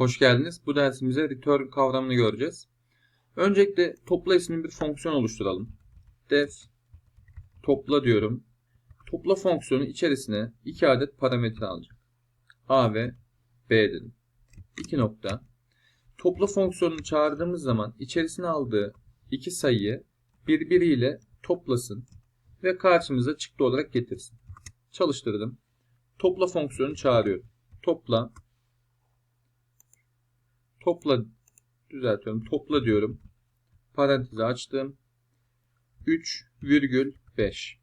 Hoş geldiniz. Bu dersimizde return kavramını göreceğiz. Öncelikle topla isimli bir fonksiyon oluşturalım. Def topla diyorum. Topla fonksiyonu içerisine iki adet parametre alacak. A ve B dedim. İki nokta. Topla fonksiyonunu çağırdığımız zaman içerisine aldığı iki sayıyı birbiriyle toplasın ve karşımıza çıktı olarak getirsin. Çalıştırdım. Topla fonksiyonu çağırıyorum. Topla topla düzeltiyorum. Topla diyorum. Parantezi açtım. 3,5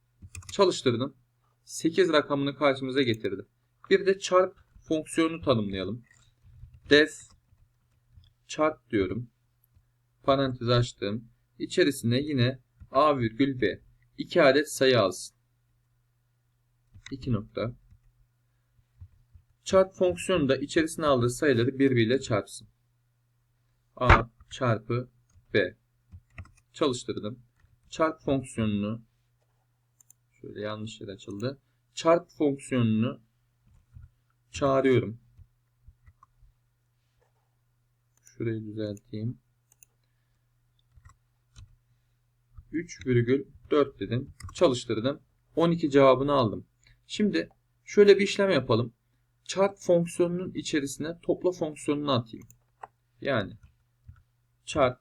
çalıştırdım. 8 rakamını karşımıza getirdi. Bir de çarp fonksiyonunu tanımlayalım. Def çarp diyorum. Parantez açtım. İçerisine yine a virgül b. 2 adet sayı alsın. 2 nokta. Çarp fonksiyonu da içerisine aldığı sayıları birbiriyle çarpsın. A çarpı B. Çalıştırdım. Çarp fonksiyonunu şöyle yanlış yer açıldı. Çarp fonksiyonunu çağırıyorum. Şurayı düzelteyim. 3,4 dedim. Çalıştırdım. 12 cevabını aldım. Şimdi şöyle bir işlem yapalım. Çarp fonksiyonunun içerisine topla fonksiyonunu atayım. Yani çarp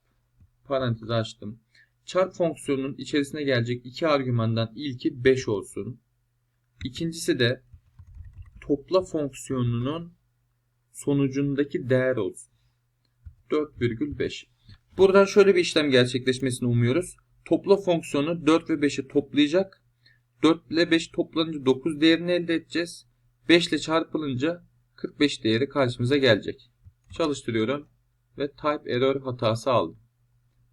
parantez açtım. Çarp fonksiyonunun içerisine gelecek iki argümandan ilki 5 olsun. İkincisi de topla fonksiyonunun sonucundaki değer olsun. 4,5. Buradan şöyle bir işlem gerçekleşmesini umuyoruz. Topla fonksiyonu 4 ve 5'i toplayacak. 4 ile 5 toplanınca 9 değerini elde edeceğiz. 5 ile çarpılınca 45 değeri karşımıza gelecek. Çalıştırıyorum ve type error hatası aldım.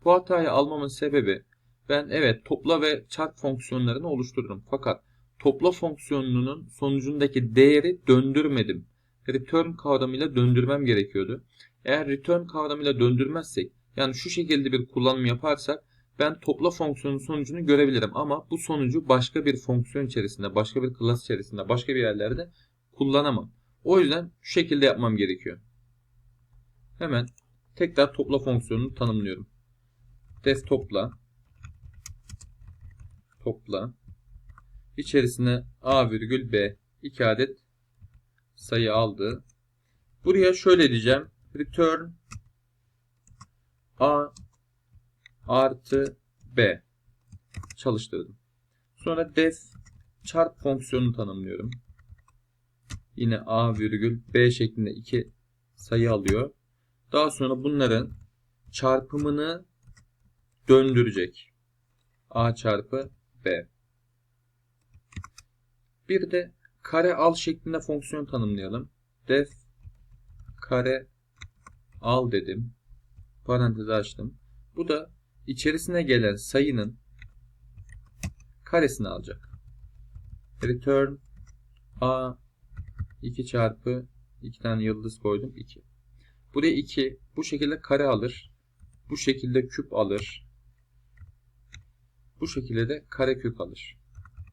Bu hatayı almamın sebebi ben evet topla ve çarp fonksiyonlarını oluştururum. Fakat topla fonksiyonunun sonucundaki değeri döndürmedim. Return kavramıyla döndürmem gerekiyordu. Eğer return kavramıyla döndürmezsek yani şu şekilde bir kullanım yaparsak ben topla fonksiyonun sonucunu görebilirim ama bu sonucu başka bir fonksiyon içerisinde, başka bir klas içerisinde, başka bir yerlerde kullanamam. O yüzden şu şekilde yapmam gerekiyor. Hemen tekrar topla fonksiyonunu tanımlıyorum. Def topla topla içerisine a virgül b iki adet sayı aldı. Buraya şöyle diyeceğim. Return a artı b çalıştırdım. Sonra def çarp fonksiyonunu tanımlıyorum. Yine a virgül b şeklinde iki sayı alıyor. Daha sonra bunların çarpımını döndürecek. A çarpı B. Bir de kare al şeklinde fonksiyon tanımlayalım. Def kare al dedim. Parantez açtım. Bu da içerisine gelen sayının karesini alacak. Return A 2 çarpı 2 tane yıldız koydum 2. Buraya 2 bu şekilde kare alır. Bu şekilde küp alır. Bu şekilde de kare kök alır.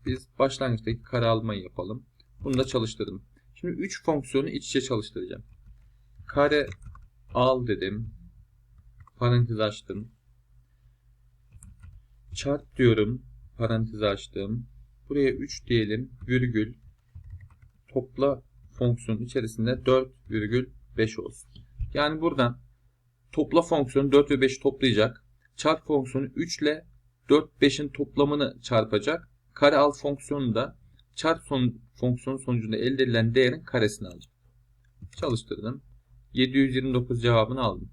Biz başlangıçtaki kare almayı yapalım. Bunu da çalıştırdım. Şimdi 3 fonksiyonu iç içe çalıştıracağım. Kare al dedim. Parantez açtım. Çarp diyorum. Parantez açtım. Buraya 3 diyelim. Virgül. Topla fonksiyonun içerisinde 4,5 olsun. Yani buradan topla fonksiyonu 4 ve 5'i toplayacak. Çarp fonksiyonu 3 ile 4, 5'in toplamını çarpacak. Kare al fonksiyonu da çarp son, fonksiyonu sonucunda elde edilen değerin karesini alacak. Çalıştırdım. 729 cevabını aldım.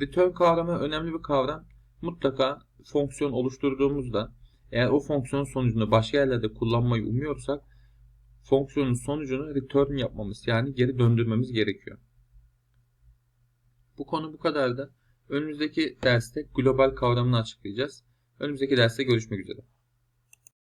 Return kavramı önemli bir kavram. Mutlaka fonksiyon oluşturduğumuzda eğer o fonksiyon sonucunda başka yerlerde kullanmayı umuyorsak fonksiyonun sonucunu return yapmamız yani geri döndürmemiz gerekiyor. Bu konu bu kadardı. Önümüzdeki derste global kavramını açıklayacağız. Önümüzdeki derste görüşmek üzere.